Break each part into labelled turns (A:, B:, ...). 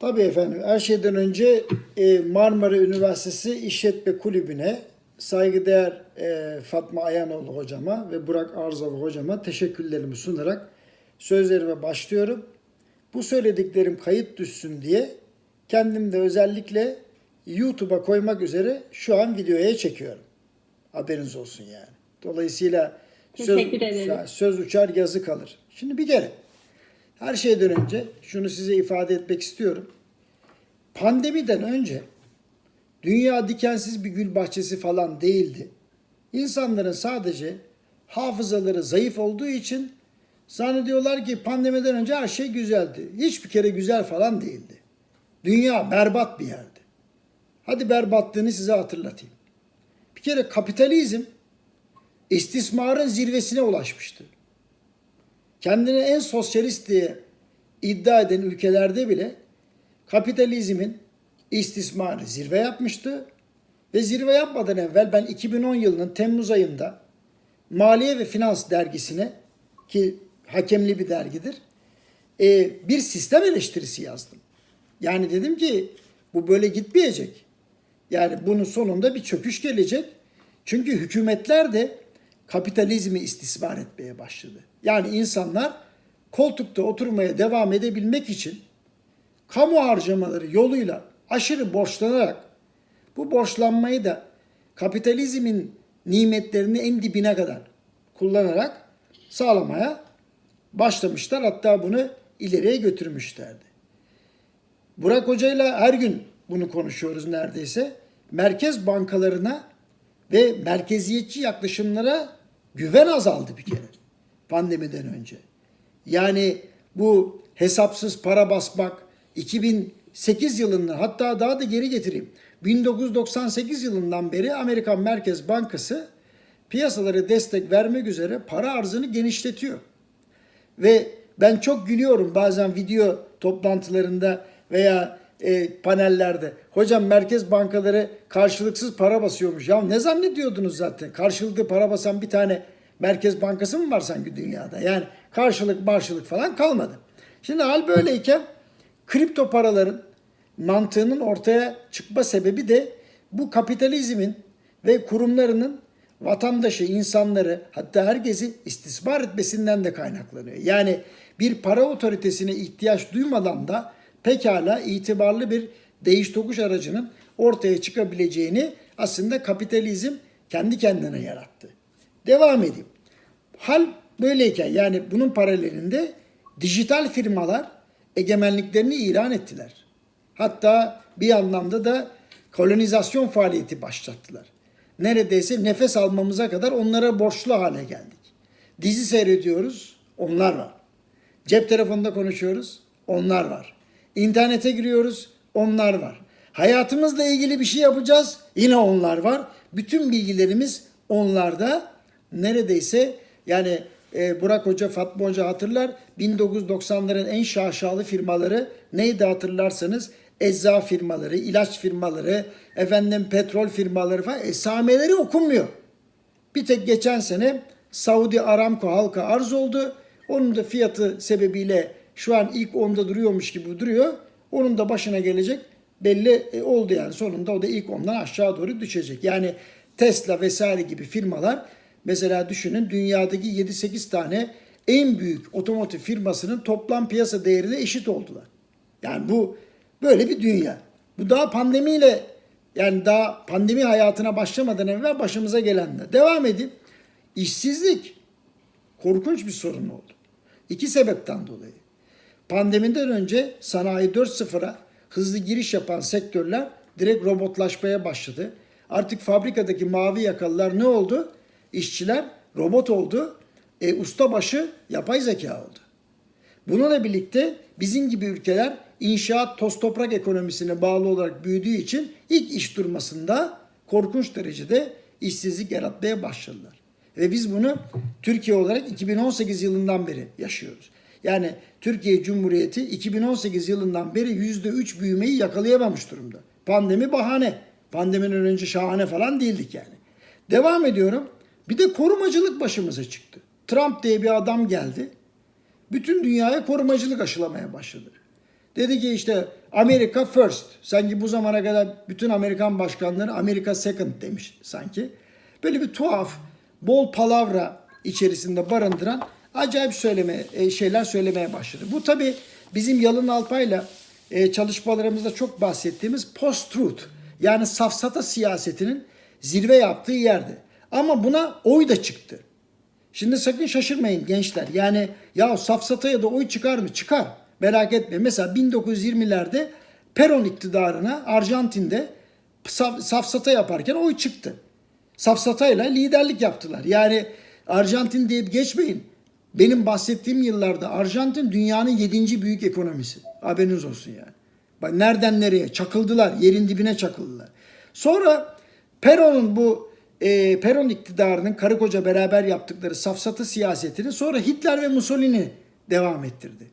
A: Tabii efendim. Her şeyden önce e, Marmara Üniversitesi İşletme Kulübü'ne saygıdeğer e, Fatma Ayanoğlu hocama ve Burak Arzalı hocama teşekkürlerimi sunarak sözlerime başlıyorum. Bu söylediklerim kayıt düşsün diye kendim de özellikle YouTube'a koymak üzere şu an videoya çekiyorum. Haberiniz olsun yani. Dolayısıyla söz, söz uçar yazı kalır. Şimdi bir kere her şeyden önce şunu size ifade etmek istiyorum. Pandemiden önce dünya dikensiz bir gül bahçesi falan değildi. İnsanların sadece hafızaları zayıf olduğu için zannediyorlar ki pandemiden önce her şey güzeldi. Hiçbir kere güzel falan değildi. Dünya berbat bir yerdi. Hadi berbatlığını size hatırlatayım. Bir kere kapitalizm istismarın zirvesine ulaşmıştı kendini en sosyalist diye iddia eden ülkelerde bile kapitalizmin istismarı zirve yapmıştı. Ve zirve yapmadan evvel ben 2010 yılının Temmuz ayında Maliye ve Finans dergisine ki hakemli bir dergidir e, bir sistem eleştirisi yazdım. Yani dedim ki bu böyle gitmeyecek. Yani bunun sonunda bir çöküş gelecek. Çünkü hükümetler de kapitalizmi istismar etmeye başladı. Yani insanlar koltukta oturmaya devam edebilmek için kamu harcamaları yoluyla aşırı borçlanarak bu borçlanmayı da kapitalizmin nimetlerini en dibine kadar kullanarak sağlamaya başlamışlar. Hatta bunu ileriye götürmüşlerdi. Burak Hoca'yla her gün bunu konuşuyoruz neredeyse. Merkez bankalarına ve merkeziyetçi yaklaşımlara güven azaldı bir kere pandemiden önce. Yani bu hesapsız para basmak 2008 yılından hatta daha da geri getireyim. 1998 yılından beri Amerikan Merkez Bankası piyasalara destek vermek üzere para arzını genişletiyor. Ve ben çok gülüyorum bazen video toplantılarında veya e, panellerde. Hocam merkez bankaları karşılıksız para basıyormuş. Ya ne zannediyordunuz zaten? Karşılıklı para basan bir tane merkez bankası mı var sanki dünyada? Yani karşılık marşılık falan kalmadı. Şimdi hal böyleyken kripto paraların mantığının ortaya çıkma sebebi de bu kapitalizmin ve kurumlarının vatandaşı, insanları hatta herkesi istismar etmesinden de kaynaklanıyor. Yani bir para otoritesine ihtiyaç duymadan da pekala itibarlı bir değiş tokuş aracının ortaya çıkabileceğini aslında kapitalizm kendi kendine yarattı. Devam edeyim. Hal böyleyken yani bunun paralelinde dijital firmalar egemenliklerini ilan ettiler. Hatta bir anlamda da kolonizasyon faaliyeti başlattılar. Neredeyse nefes almamıza kadar onlara borçlu hale geldik. Dizi seyrediyoruz, onlar var. Cep telefonunda konuşuyoruz, onlar var. İnternete giriyoruz, onlar var. Hayatımızla ilgili bir şey yapacağız, yine onlar var. Bütün bilgilerimiz onlarda. Neredeyse yani e, Burak Hoca, Fatma Hoca hatırlar 1990'ların en şaşalı firmaları neydi hatırlarsanız ecza firmaları, ilaç firmaları, efendim petrol firmaları falan esameleri okunmuyor. Bir tek geçen sene Saudi Aramco halka arz oldu. Onun da fiyatı sebebiyle şu an ilk onda duruyormuş gibi duruyor. Onun da başına gelecek belli e, oldu yani. Sonunda o da ilk ondan aşağı doğru düşecek. Yani Tesla vesaire gibi firmalar mesela düşünün dünyadaki 7-8 tane en büyük otomotiv firmasının toplam piyasa değerine eşit oldular. Yani bu böyle bir dünya. Bu daha pandemiyle yani daha pandemi hayatına başlamadan evvel başımıza gelenler. Devam edin. İşsizlik korkunç bir sorun oldu. İki sebepten dolayı. Pandemiden önce sanayi 4.0'a hızlı giriş yapan sektörler direkt robotlaşmaya başladı. Artık fabrikadaki mavi yakalılar ne oldu? İşçiler robot oldu. E, ustabaşı yapay zeka oldu. Bununla birlikte bizim gibi ülkeler inşaat toz toprak ekonomisine bağlı olarak büyüdüğü için ilk iş durmasında korkunç derecede işsizlik yaratmaya başladılar. Ve biz bunu Türkiye olarak 2018 yılından beri yaşıyoruz. Yani Türkiye Cumhuriyeti 2018 yılından beri %3 büyümeyi yakalayamamış durumda. Pandemi bahane. Pandemiden önce şahane falan değildik yani. Devam ediyorum. Bir de korumacılık başımıza çıktı. Trump diye bir adam geldi. Bütün dünyaya korumacılık aşılamaya başladı. Dedi ki işte Amerika first. Sanki bu zamana kadar bütün Amerikan başkanları Amerika second demiş sanki. Böyle bir tuhaf, bol palavra içerisinde barındıran acayip söyleme e, şeyler söylemeye başladı. Bu tabi bizim Yalın Alpay'la e, çalışmalarımızda çok bahsettiğimiz post-truth yani safsata siyasetinin zirve yaptığı yerde. Ama buna oy da çıktı. Şimdi sakın şaşırmayın gençler. Yani ya safsataya da oy çıkar mı? Çıkar. Merak etme. Mesela 1920'lerde Peron iktidarına Arjantin'de saf, safsata yaparken oy çıktı. Safsatayla liderlik yaptılar. Yani Arjantin deyip geçmeyin. Benim bahsettiğim yıllarda Arjantin dünyanın yedinci büyük ekonomisi. Haberiniz olsun yani. Nereden nereye çakıldılar. Yerin dibine çakıldılar. Sonra Peron'un bu e, Peron iktidarının karı koca beraber yaptıkları safsata siyasetini sonra Hitler ve Mussolini devam ettirdi.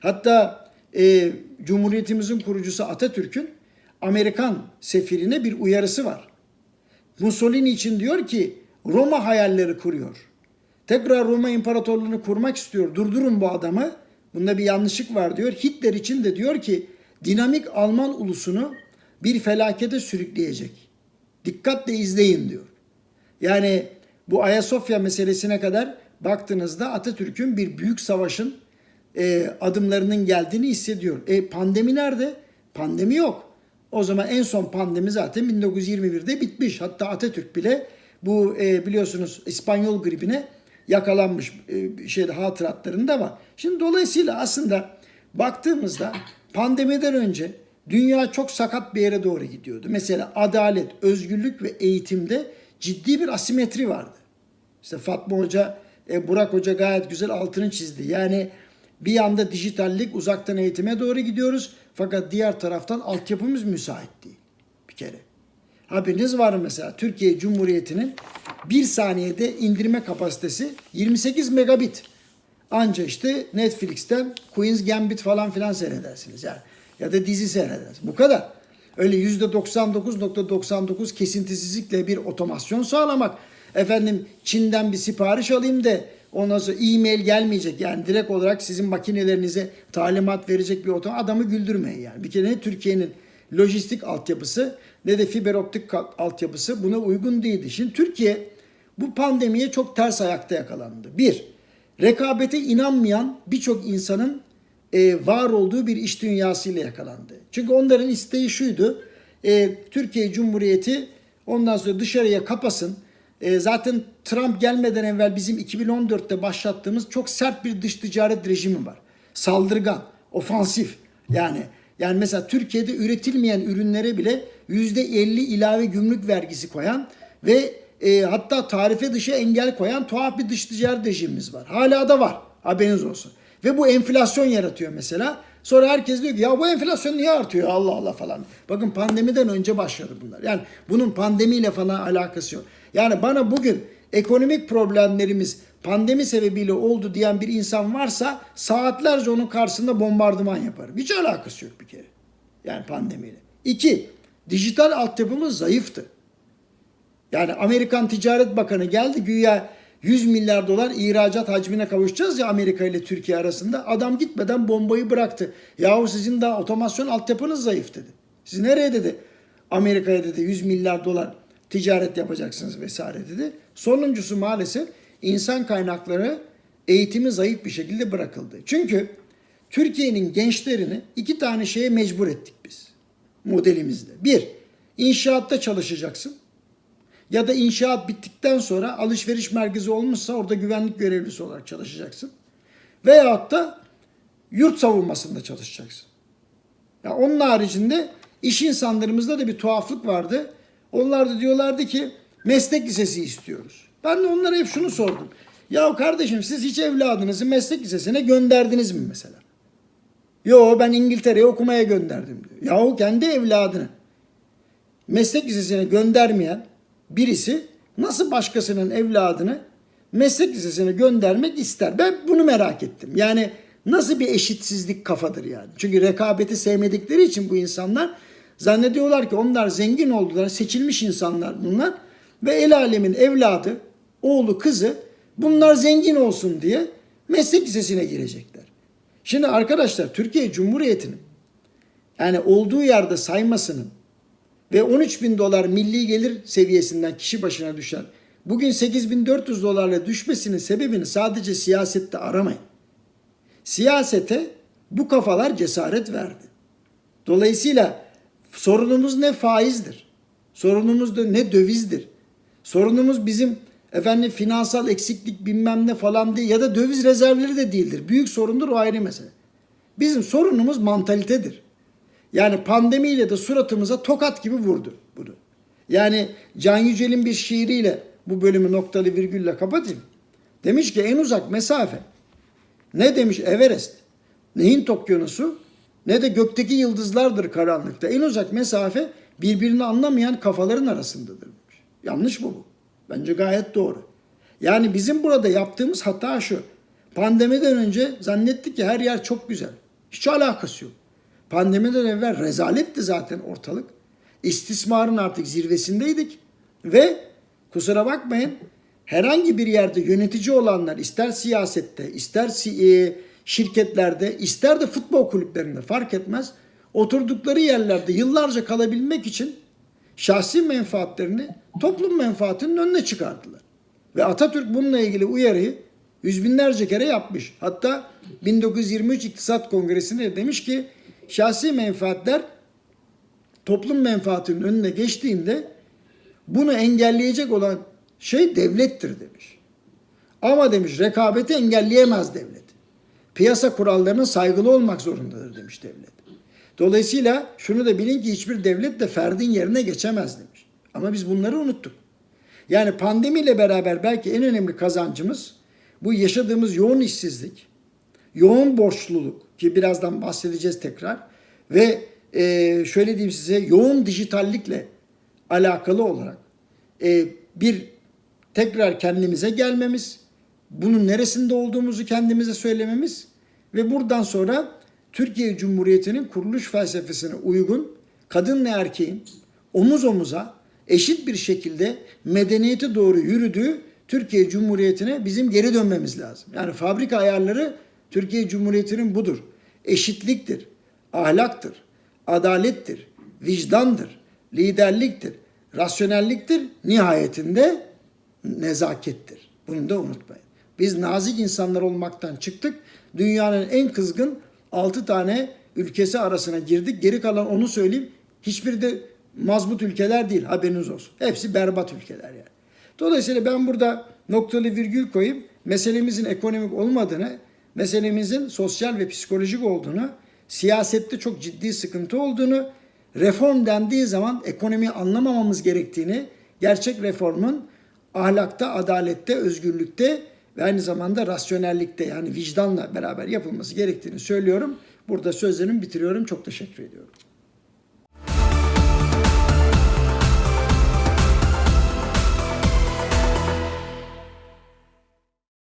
A: Hatta e, Cumhuriyetimizin kurucusu Atatürk'ün Amerikan sefirine bir uyarısı var. Mussolini için diyor ki Roma hayalleri kuruyor. Tekrar Roma İmparatorluğunu kurmak istiyor. Durdurun bu adamı. Bunda bir yanlışlık var diyor. Hitler için de diyor ki dinamik Alman ulusunu bir felakete sürükleyecek. Dikkatle izleyin diyor. Yani bu Ayasofya meselesine kadar baktığınızda Atatürk'ün bir büyük savaşın e, adımlarının geldiğini hissediyor. E pandemi nerede? Pandemi yok. O zaman en son pandemi zaten 1921'de bitmiş. Hatta Atatürk bile bu e, biliyorsunuz İspanyol gribine yakalanmış e, şeyde hatıratlarında var. Şimdi dolayısıyla aslında baktığımızda pandemiden önce dünya çok sakat bir yere doğru gidiyordu. Mesela adalet, özgürlük ve eğitimde ciddi bir asimetri vardı. İşte Fatma Hoca, e, Burak Hoca gayet güzel altını çizdi. Yani bir yanda dijitallik, uzaktan eğitime doğru gidiyoruz. Fakat diğer taraftan altyapımız müsait değil. Bir kere. Haberiniz var mı mesela Türkiye Cumhuriyeti'nin bir saniyede indirme kapasitesi 28 megabit. Anca işte Netflix'ten Queen's Gambit falan filan seyredersiniz yani. Ya da dizi seyredersiniz. Bu kadar. Öyle %99.99 kesintisizlikle bir otomasyon sağlamak. Efendim Çin'den bir sipariş alayım da ondan sonra e-mail gelmeyecek. Yani direkt olarak sizin makinelerinize talimat verecek bir otom adamı güldürmeyin yani. Bir kere ne Türkiye'nin lojistik altyapısı ne de fiber optik altyapısı buna uygun değildi. Şimdi Türkiye bu pandemiye çok ters ayakta yakalandı. Bir, rekabete inanmayan birçok insanın e, var olduğu bir iş dünyasıyla yakalandı. Çünkü onların isteği şuydu. E, Türkiye Cumhuriyeti ondan sonra dışarıya kapasın. E, zaten Trump gelmeden evvel bizim 2014'te başlattığımız çok sert bir dış ticaret rejimi var. Saldırgan, ofansif. Yani yani mesela Türkiye'de üretilmeyen ürünlere bile %50 ilave gümrük vergisi koyan ve e, hatta tarife dışı engel koyan tuhaf bir dış ticaret rejimimiz var. Hala da var. Haberiniz olsun. Ve bu enflasyon yaratıyor mesela. Sonra herkes diyor ki ya bu enflasyon niye artıyor Allah Allah falan. Bakın pandemiden önce başladı bunlar. Yani bunun pandemiyle falan alakası yok. Yani bana bugün ekonomik problemlerimiz pandemi sebebiyle oldu diyen bir insan varsa saatlerce onun karşısında bombardıman yaparım. Hiç alakası yok bir kere. Yani pandemiyle. İki, dijital altyapımız zayıftı. Yani Amerikan Ticaret Bakanı geldi güya 100 milyar dolar ihracat hacmine kavuşacağız ya Amerika ile Türkiye arasında. Adam gitmeden bombayı bıraktı. Yahu sizin daha otomasyon altyapınız zayıf dedi. Siz nereye dedi? Amerika'ya dedi 100 milyar dolar ticaret yapacaksınız vesaire dedi. Sonuncusu maalesef insan kaynakları eğitimi zayıf bir şekilde bırakıldı. Çünkü Türkiye'nin gençlerini iki tane şeye mecbur ettik biz modelimizde. Bir, inşaatta çalışacaksın. Ya da inşaat bittikten sonra alışveriş merkezi olmuşsa orada güvenlik görevlisi olarak çalışacaksın. Veyahut da yurt savunmasında çalışacaksın. Ya onun haricinde iş insanlarımızda da bir tuhaflık vardı. Onlar da diyorlardı ki meslek lisesi istiyoruz. Ben de onlara hep şunu sordum. Ya kardeşim siz hiç evladınızı meslek lisesine gönderdiniz mi mesela? Yo ben İngiltere'ye okumaya gönderdim diyor. Yahu kendi evladını meslek lisesine göndermeyen birisi nasıl başkasının evladını meslek lisesine göndermek ister? Ben bunu merak ettim. Yani nasıl bir eşitsizlik kafadır yani? Çünkü rekabeti sevmedikleri için bu insanlar zannediyorlar ki onlar zengin oldular, seçilmiş insanlar bunlar ve el alemin evladı, oğlu, kızı bunlar zengin olsun diye meslek lisesine girecekler. Şimdi arkadaşlar Türkiye Cumhuriyeti'nin yani olduğu yerde saymasının ve 13 bin dolar milli gelir seviyesinden kişi başına düşen bugün 8400 dolarla düşmesinin sebebini sadece siyasette aramayın. Siyasete bu kafalar cesaret verdi. Dolayısıyla sorunumuz ne faizdir. Sorunumuz da ne dövizdir. Sorunumuz bizim efendim finansal eksiklik bilmem ne falan değil ya da döviz rezervleri de değildir. Büyük sorundur o ayrı mesele. Bizim sorunumuz mantalitedir. Yani pandemiyle de suratımıza tokat gibi vurdu bunu. Yani Can Yücel'in bir şiiriyle bu bölümü noktalı virgülle kapatayım. Demiş ki en uzak mesafe ne demiş Everest, ne Hint okyanusu ne de gökteki yıldızlardır karanlıkta. En uzak mesafe birbirini anlamayan kafaların arasındadır demiş. Yanlış mı bu? Bence gayet doğru. Yani bizim burada yaptığımız hata şu. Pandemiden önce zannettik ki her yer çok güzel. Hiç alakası yok. Pandemiden evvel rezaletti zaten ortalık. İstismarın artık zirvesindeydik. Ve kusura bakmayın herhangi bir yerde yönetici olanlar ister siyasette, ister e, şirketlerde, ister de futbol kulüplerinde fark etmez. Oturdukları yerlerde yıllarca kalabilmek için şahsi menfaatlerini toplum menfaatinin önüne çıkardılar. Ve Atatürk bununla ilgili uyarıyı yüz binlerce kere yapmış. Hatta 1923 İktisat Kongresi'nde demiş ki şahsi menfaatler toplum menfaatinin önüne geçtiğinde bunu engelleyecek olan şey devlettir demiş. Ama demiş rekabeti engelleyemez devlet. Piyasa kurallarına saygılı olmak zorundadır demiş devlet. Dolayısıyla şunu da bilin ki hiçbir devlet de ferdin yerine geçemez demiş. Ama biz bunları unuttuk. Yani pandemiyle beraber belki en önemli kazancımız bu yaşadığımız yoğun işsizlik, yoğun borçluluk ki birazdan bahsedeceğiz tekrar ve e, şöyle diyeyim size yoğun dijitallikle alakalı olarak e, bir tekrar kendimize gelmemiz, bunun neresinde olduğumuzu kendimize söylememiz ve buradan sonra Türkiye Cumhuriyeti'nin kuruluş felsefesine uygun kadınla erkeğin omuz omuza eşit bir şekilde medeniyete doğru yürüdüğü Türkiye Cumhuriyeti'ne bizim geri dönmemiz lazım. Yani fabrika ayarları Türkiye Cumhuriyeti'nin budur. Eşitliktir, ahlaktır, adalettir, vicdandır, liderliktir, rasyonelliktir, nihayetinde nezakettir. Bunu da unutmayın. Biz nazik insanlar olmaktan çıktık. Dünyanın en kızgın 6 tane ülkesi arasına girdik. Geri kalan onu söyleyeyim. Hiçbiri de mazbut ülkeler değil haberiniz olsun. Hepsi berbat ülkeler yani. Dolayısıyla ben burada noktalı virgül koyup meselemizin ekonomik olmadığını, meselemizin sosyal ve psikolojik olduğunu, siyasette çok ciddi sıkıntı olduğunu, reform dendiği zaman ekonomiyi anlamamamız gerektiğini, gerçek reformun ahlakta, adalette, özgürlükte ve aynı zamanda rasyonellikte yani vicdanla beraber yapılması gerektiğini söylüyorum. Burada sözlerimi bitiriyorum. Çok teşekkür ediyorum.